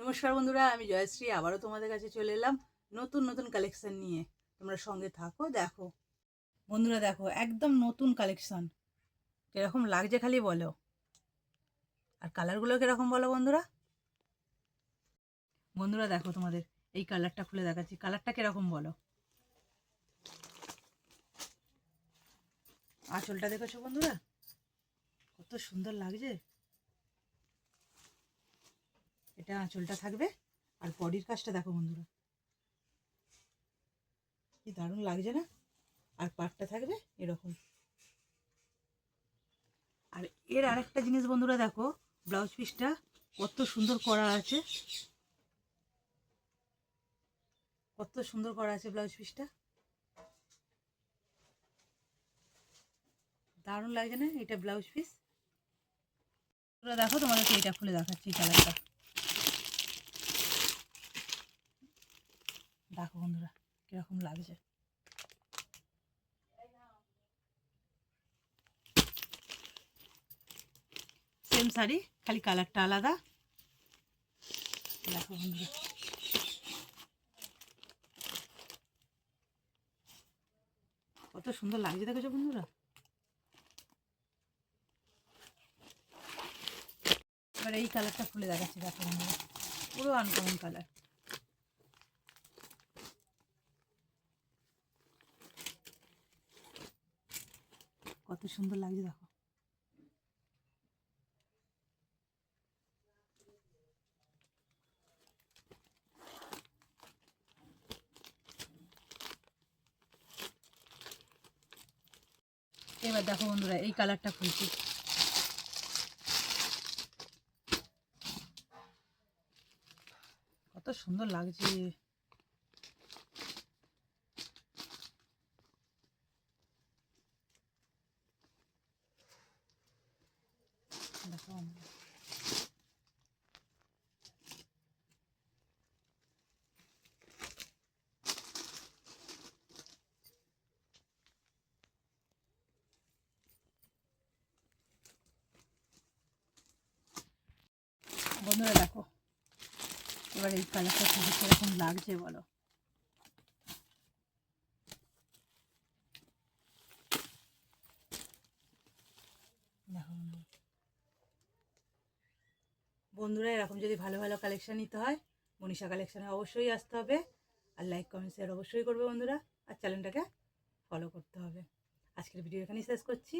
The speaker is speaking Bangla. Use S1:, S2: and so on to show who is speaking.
S1: নমস্কার বন্ধুরা, আমি জয়শ্রী, আবারও তোমাদের কাছে চলে এলাম নতুন নতুন কালেকশন নিয়ে। তোমরা সঙ্গে থাকো, দেখো। বন্ধুরা, দেখো, একদম নতুন কালেকশন কীরকম লাগছে খালি বলো। আর কালারগুলো কীরকম বলো বন্ধুরা? বন্ধুরা, দেখো তোমাদের, এই কালারটা খুলে দেখাচ্ছি। কালারটা কীরকম বলো? আঁচলটা দেখেছ বন্ধুরা? কত সুন্দর লাগছে। এটা আঁচলটা থাকবে। আর বডির কাজটা দেখো বন্ধুরা। কি দারুণ লাগছে না? আর পাটটা থাকবে এরকম। আর এর আরেকটা জিনিস বন্ধুরা দেখো, ব্লাউজ পিসটা কত সুন্দর করা আছে। কত সুন্দর করা আছে ব্লাউজ পিসটা। দারুণ লাগছে না এটা ব্লাউজ পিস? দেখো তোমাদেরকে এটা খুলে দেখাচ্ছি কালারটা। দেখো বন্ধুরা, কীরকম লাগছে। সেম শাড়ি, খালি কালারটা আলাদা। দেখো বন্ধুরা। কত সুন্দর লাগছে দেখেছ বন্ধুরা? এবার এই কালারটা খুলে দেখাচ্ছি, দেখো বন্ধুরা। পুরো আনকমন কালার কত সুন্দর লাগছে দেখো। এবার দেখো বন্ধুরা এই কালারটা খুলছি। কত সুন্দর লাগছে। দেখো বন্ধুরা। দেখো এবার এই কালারটা খুবই কীরকম লাগছে বলো দেখো বন্ধুরা। বন্ধুরা, এরকম যদি ভালো ভালো কালেকশান নিতে হয়, মনীষা কালেকশানে অবশ্যই আসতে হবে। আর লাইক কমেন্ট শেয়ার অবশ্যই করবে বন্ধুরা। আর চ্যানেলটাকে ফলো করতে হবে। আজকের ভিডিও এখানেই শেষ করছি।